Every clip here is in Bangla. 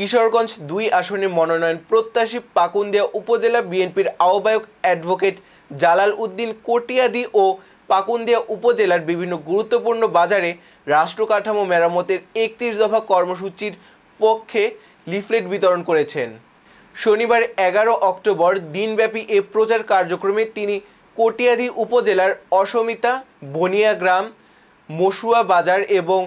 কিশোরগঞ্জ দুই আসনে মনোনয়ন প্রত্যাশী পাকুন্দিয়া উপজেলা বিএনপির আহ্বায়ক অ্যাডভোকেট জালাল উদ্দিন কটিয়াদি ও পাকুন্দিয়া উপজেলার বিভিন্ন গুরুত্বপূর্ণ বাজারে রাষ্ট্র কাঠামো মেরামতের একত্রিশ দফা কর্মসূচির পক্ষে লিফলেট বিতরণ করেছেন। শনিবার এগারো অক্টোবর দিনব্যাপী এ প্রচার কার্যক্রমে তিনি কটিয়াদি উপজেলার অসমিতা, বনিয়া গ্রাম মসুয়া বাজার এবং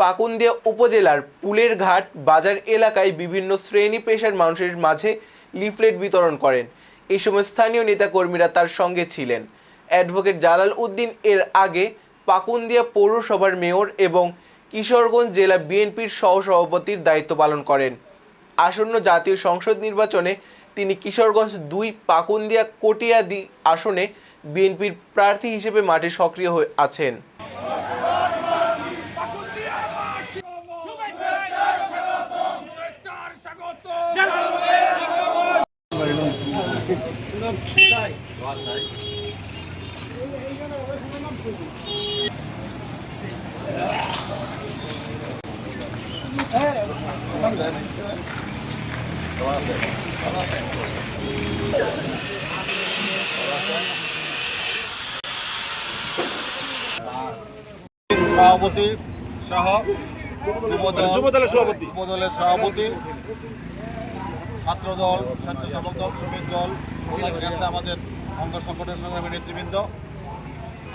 পাকুন্দিয়া উপজেলার পুলের ঘাট বাজার এলাকায় বিভিন্ন শ্রেণি পেশার মানুষের মাঝে লিফলেট বিতরণ করেন। এই সময় স্থানীয় নেতাকর্মীরা তার সঙ্গে ছিলেন। অ্যাডভোকেট জালাল উদ্দিন এর আগে পাকুন্দিয়া পৌরসভার মেয়র এবং কিশোরগঞ্জ জেলা বিএনপির সহসভাপতির দায়িত্ব পালন করেন। আসন্ন জাতীয় সংসদ নির্বাচনে তিনি কিশোরগঞ্জ দুই, পাকুন্দিয়া, কটিয়াদি আসনে বিএনপির প্রার্থী হিসেবে মাঠে সক্রিয় হয়ে আছেন। সভাপতি সহ যুবদলের সভাপতি। উপদলের সভাপতি। ছাত্রদল স্বেচ্ছাসেবক দল, শ্রমিক দল এখানে আমাদের অঙ্গ সংগঠনের সংগ্রামী নেতৃবৃন্দ।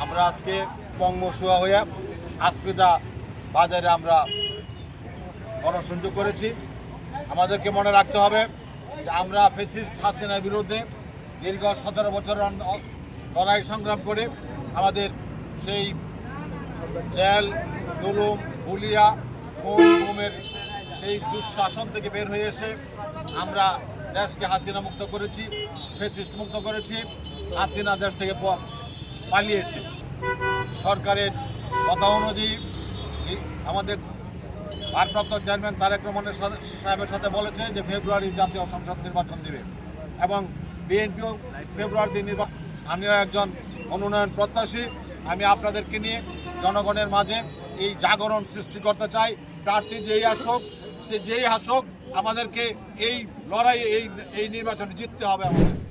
আমরা আজকে পঙ্গসুয়া হয়ে আসপিদা বাজারে আমরা গণসংযোগ করেছি। আমাদেরকে মনে রাখতে হবে যে আমরা ফেসিস্ট হাসিনার বিরুদ্ধে দীর্ঘ সতেরো বছর লড়াই সংগ্রাম করে আমাদের সেই জেল, জুলুম হুলিয়া গুমের সেই দুঃশাসন থেকে বের হয়ে এসে আমরা দেশকে হাসিনা মুক্ত করেছি ফেসিস্ট মুক্ত করেছি, হাসিনা দেশ থেকে পালিয়েছে। সরকারের কথা অনুযায়ী আমাদের ভারপ্রাপ্ত চেয়ারম্যান তারেক রহমানের সাহেবের সাথে বলেছে যে ফেব্রুয়ারি জাতীয় সংসদ নির্বাচন দেবে এবং বিএনপিও ফেব্রুয়ারিতে নির্বাচন আমিও একজন মনোনয়ন প্রত্যাশী। আমি আপনাদেরকে নিয়ে জনগণের মাঝে এই জাগরণ সৃষ্টি করতে চাই। প্রার্থী যেই আসুক সে যেই আসুক আমাদেরকে এই লড়াই এই এই নির্বাচনে জিততে হবে আমাদের।